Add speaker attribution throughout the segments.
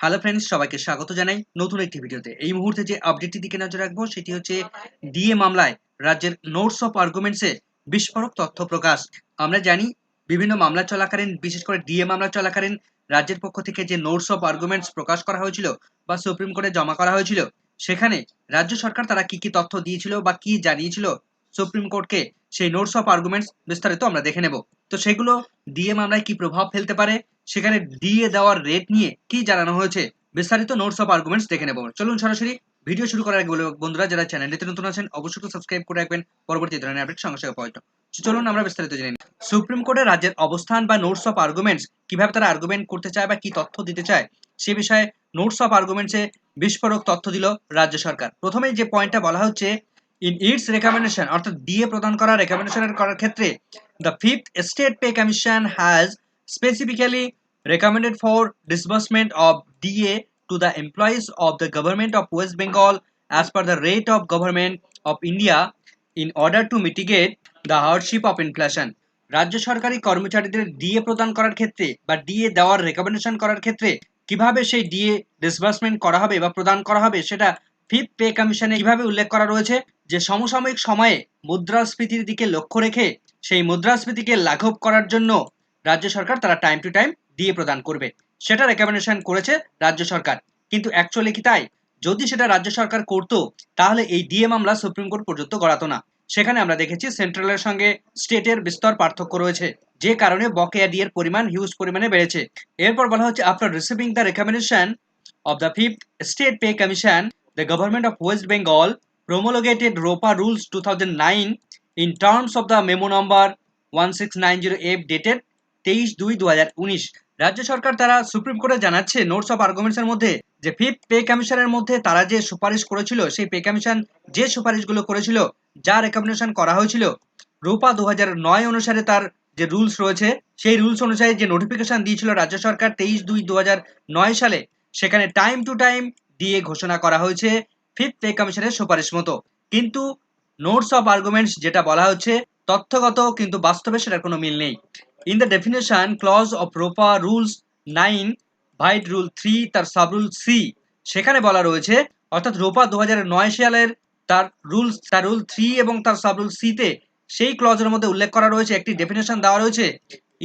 Speaker 1: Hello friends সবাইকে স্বাগত জানাই নতুন একটি ভিডিওতে। এই মুহূর্তে যে আপডেটটির দিকে নজর রাখব, সেটি হচ্ছে ডিএ মামলায় রাজ্যের নোটস অফ আর্গুমেন্টসে বিস্ফোরক তথ্য প্রকাশ। আমরা জানি বিভিন্ন মামলা চলাকালীন, বিশেষ করে ডিএ মামলা চলাকালীন, রাজ্যের পক্ষ থেকে যে নোটস অফ আর্গুমেন্টস প্রকাশ করা হয়েছিল বা সুপ্রিম কোর্টে জমা করা হয়েছিল, সেখানে রাজ্য সরকার তারা কি কি তথ্য দিয়েছিল বা কি জানিয়েছিল সুপ্রিম কোর্টকে সেই নোটস অফ আর্গুমেন্টস বিস্তারিত আমরা দেখে নেব। তো সেগুলো ডিএ মামলায় কি প্রভাব ফেলতে পারে সেখানে ডিএ দেওয়ার রেট নিয়ে কি জানানো হয়েছে? বিস্তারিত নোটস অফ আর্গুমেন্টস দেখে নেব। চলুন সরাসরি ভিডিও শুরু করার আগে বন্ধুরা, যারা চ্যানেলটিতে নতুন আছেন, অবশ্যই সাবস্ক্রাইব করে রাখবেন। পরবর্তী ধরনের আপডেট সঙ্গে সঙ্গে পাওয়া চলুন আমরা বিস্তারিত জেনে সুপ্রিম কোর্টে রাজ্যের অবস্থান বা নোটস অফ আর্গুমেন্টস কীভাবে তারা আর্গুমেন্ট করতে চায় বা কি তথ্য দিতে চায়, সে বিষয়ে নোটস অফ আর্গুমেন্টসে বিস্ফোরক তথ্য দিল রাজ্য সরকার। প্রথমেই যে পয়েন্টটা বলা হচ্ছে ইন ইটস রেকমেন্ডেশন অর্থাৎ ডিএ প্রদান করা রেকমেন্ডেশন করার ক্ষেত্রে the fifth state pay commission has specifically recommended for disbursement of DA to the employees of the government of West Bengal as per the rate of government of India in order to mitigate the hardship of inflation. রাজ্য সরকারি কর্মচারীদের DA প্রদান করার ক্ষেত্রে বা DA দেওয়ার recommendation করার ক্ষেত্রে কীভাবে সেই ডিএ ডিসবার্সমেন্ট করা হবে বা প্রদান করা হবে সেটা ফিফ পে কমিশনে কীভাবে উল্লেখ করা রয়েছে যে সমসাময়িক সময়ে মুদ্রাস্ফীতির দিকে লক্ষ্য রেখে সেই মুদ্রাস্ফীতিকে লাঘব করার জন্য রাজ্য সরকার তারা টাইম টু টাইম দিয়ে প্রদান করবে। সেটা রেকমেন্ডেশন করেছে রাজ্য সরকার। কিন্তু অ্যাকচুয়ালি কি তাই? যদি সেটা রাজ্য সরকার করতো, তাহলে এই ডিএ মামলা সুপ্রিম কোর্ট পর্যন্ত গড়াতো না। সেখানে আমরা দেখেছি সেন্ট্রালের সঙ্গে স্টেটের বিস্তর পার্থক্য রয়েছে। যে কারণে বকেয়া ডিএর পরিমাণ হিউজ পরিমাণে বেড়েছে। এরপর বলা হচ্ছে after receiving the recommendation of the fifth state pay commission, the government of west bengal promulgated ropa rules 2009 in terms of the memo number 1690f dated তেইশ দুই দু রাজ্য সরকার তারা সুপ্রিম কোর্টে জানাচ্ছে নোটস অফ আর্গুমেন্টস এর মধ্যে যে ফিফথ পে কমিশনের মধ্যে তারা যে সুপারিশ করেছিল, সেই পে কমিশন যে সুপারিশগুলো করেছিল, যা রেকমেন্ডেশন করা হয়েছিল, রূপা দু নয় অনুসারে তার যে রুলস রয়েছে, সেই রুলস অনুযায়ী যে নোটিফিকেশন দিয়েছিল রাজ্য সরকার তেইশ দুই দু নয় সালে, সেখানে টাইম টু টাইম দিয়ে ঘোষণা করা হয়েছে ফিফথ পে কমিশনের সুপারিশ মতো। কিন্তু নোটস অফ আর্গুমেন্টস যেটা বলা হচ্ছে, তথ্যগত কিন্তু বাস্তবে সেটার কোনো মিল নেই। In the definition clause of ROPA rules nine white rule three তার সাব রুল সি সেখানে বলা রয়েছে, অর্থাৎ রোপা দু নয় সালের তার রুলস তার রুল থ্রি এবং তার সাব রুল সিতে সেই ক্লজের মধ্যে উল্লেখ করা রয়েছে, একটি ডেফিনেশন দেওয়া রয়েছে।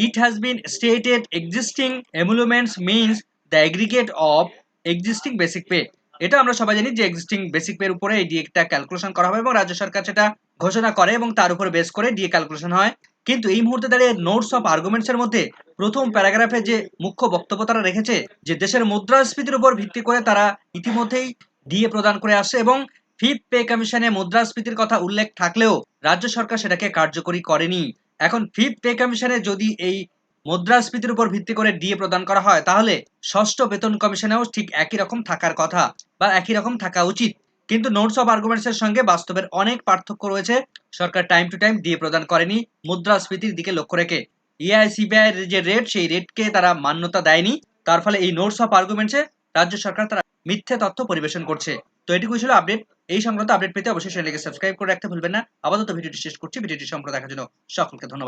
Speaker 1: It has been stated existing emoluments means the aggregate of existing basic pay এটা আমরা সবাই জানি যে এক্সিস্টিং বেসিক পের উপরে এই ডিএটা ক্যালকুলেশন করা হবে এবং রাজ্য সরকার সেটা ঘোষণা করে এবং তার উপর বেস করে ডিএ ক্যালকুলেশন হয়। কিন্তু এই মুহূর্তে দাঁড়িয়ে নোটস অফ আর্গুমেন্টস এর মধ্যে প্রথম প্যারাগ্রাফে যে মুখ্য বক্তব্য তারা রেখেছে, যে দেশের মুদ্রাস্ফীতির উপর ভিত্তি করে তারা ইতিমধ্যেই ডিএ প্রদান করে আসছে এবং ফিফথ পে কমিশনে মুদ্রাস্ফীতির কথা উল্লেখ থাকলেও রাজ্য সরকার সেটাকে কার্যকরী করেনি। এখন ফিফথ পে কমিশনে যদি এই মুদ্রাস্ফীতির উপর ভিত্তি করে ডিএ প্রদান করা হয়, তাহলে ষষ্ঠ বেতন কমিশনেও ঠিক একই রকম থাকার কথা বা একই রকম থাকা উচিত। কিন্তু নোটস অফ আর্গুমেন্টস এর সঙ্গে বাস্তবের অনেক পার্থক্য রয়েছে। সরকার টাইম টু টাইম দিয়ে প্রদান করেনি, মুদ্রাস্ফীতির দিকে লক্ষ্য রেখে। ইআইসিবিআই যে রেট সেই রেটকে তারা মান্যতা দেয়নি। তার ফলে এই নোটস অফ আর্গুমেন্টসে রাজ্য সরকার তারা মিথ্যে তথ্য পরিবেশন করছে। তো এটুকুই ছিল আপডেট এই সংক্রান্ত আপডেট পেতে অবশ্যই চ্যানেলকে সাবস্ক্রাইব করে রাখতে ভুলবেন না। আপাতত ভিডিওটি শেষ করছি। ভিডিওটি সম্পূর্ণ দেখার জন্য সকলকে ধন্যবাদ।